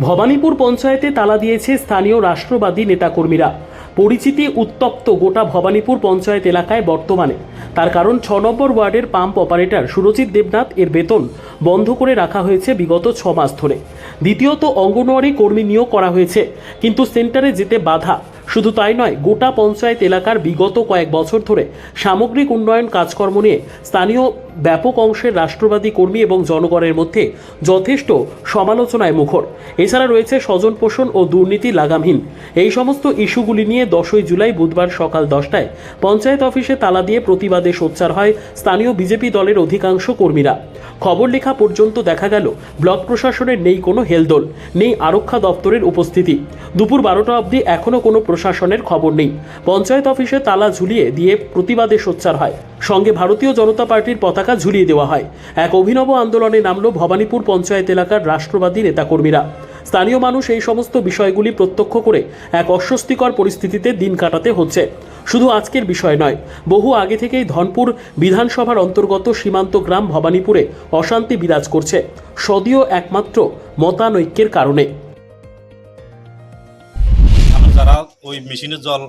ভবানীপুর পঞ্চায়েতে তালা দিয়েছে স্থানীয় রাষ্ট্রবাদী নেতাকর্মীরা। পরিচিতি উত্তপ্ত গোটা ভবানীপুর পঞ্চায়েত এলাকায় বর্তমানে। তার কারণ ছ নম্বর ওয়ার্ডের পাম্প অপারেটর সুরজিৎ দেবনাথ এর বেতন বন্ধ করে রাখা হয়েছে বিগত ছ মাস ধরে। দ্বিতীয়ত অঙ্গনওয়াড়ি কর্মী নিয়োগ করা হয়েছে, কিন্তু সেন্টারে যেতে বাধা। শুধু তাই নয়, গোটা পঞ্চায়েত এলাকার বিগত কয়েক বছর ধরে সামগ্রিক উন্নয়ন কাজকর্ম নিয়ে স্থানীয় ব্যাপক অংশের রাষ্ট্রবাদী কর্মী এবং জনগণের মধ্যে যথেষ্ট সমালোচনায় মুখর। এছাড়া রয়েছে স্বজন পোষণ ও দুর্নীতি লাগামহীন। এই সমস্ত ইস্যুগুলি নিয়ে দশই জুলাই বুধবার সকাল দশটায় পঞ্চায়েত অফিসে তালা দিয়ে প্রতিবাদে সোচ্চার হয় স্থানীয় বিজেপি দলের অধিকাংশ কর্মীরা। খবর লেখা পর্যন্ত দেখা গেল, ব্লক প্রশাসনের নেই কোনো হেলদোল, নেই আরক্ষা দপ্তরের উপস্থিতি। দুপুর বারোটা অবধি এখনও কোনো প্রশাসনের খবর নেই। পঞ্চায়েত অফিসে তালা ঝুলিয়ে দিয়ে প্রতিবাদে সোচ্চার হয়। সঙ্গে ভারতীয় জনতা পার্টির পতাকা ঝুলিয়ে দেওয়া হয়। এক অভিনব আন্দোলনে নামল ভবানীপুর পঞ্চায়েত এলাকার রাষ্ট্রবাদী নেতাকর্মীরা। স্থানীয় মানুষ এই সমস্ত বিষয়গুলি প্রত্যক্ষ করে এক অস্বস্তিকর পরিস্থিতিতে দিন কাটাতে হচ্ছে। শুধু আজকের বিষয় নয়, বহু আগে থেকেই ধনপুর বিধানসভার অন্তর্গত সীমান্ত গ্রাম ভবানীপুরে অশান্তি বিরাজ করছে সদীয় একমাত্র মতানৈক্যের কারণে। যারা ওই মেশিনের জল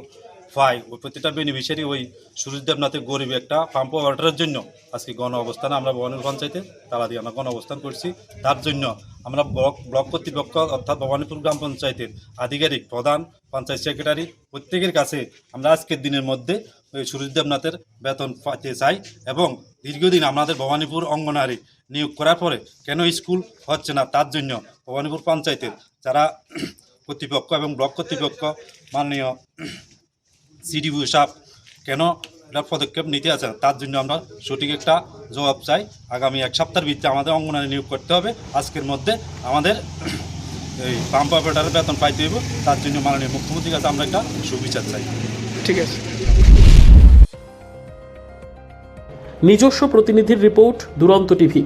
পাই ওই প্রতিটা বেনিফিশিয়ারি ওই সুরজ দেবনাথের গরিব একটা পাম্প ওয়াটারের জন্য আজকে গণ অবস্থানে আমরা ভবানীপুর পঞ্চায়েতে তারা দিয়ে আমরা গণ অবস্থান করছি। তার জন্য আমরা ব্লক ব্লক কর্তৃপক্ষ অর্থাৎ ভবানীপুর গ্রাম পঞ্চায়েতের আধিকারিক, প্রধান, পঞ্চায়েত সেক্রেটারি প্রত্যেকের কাছে আমরা আজকের দিনের মধ্যে ওই সুরজ দেবনাথের বেতন পাইতে চাই এবং দীর্ঘদিন আমাদের ভবানীপুর অঙ্গনারী নিয়োগ করার পরে কেন স্কুল হচ্ছে না? তার জন্য ভবানীপুর পঞ্চায়েতের যারা কর্তৃপক্ষ এবং ব্লক কর্তৃপক্ষ মাননীয় সিডিপি সাহেব কেন এটা পদক্ষেপ নিতে আছে না, তার জন্য আমরা সঠিক একটা জবাব চাই। আগামী এক সপ্তাহের ভিত্তিতে আমাদের অঙ্গনারী নিয়োগ করতে হবে। আজকের মধ্যে আমাদের এই পাম্প অপারেটারের বেতন পাইতে হইব। তার জন্য মাননীয় মুখ্যমন্ত্রীর কাছে আমরা একটা সুবিচার চাই। ঠিক আছে। নিজস্ব প্রতিনিধির রিপোর্ট দুরন্ত টিভি।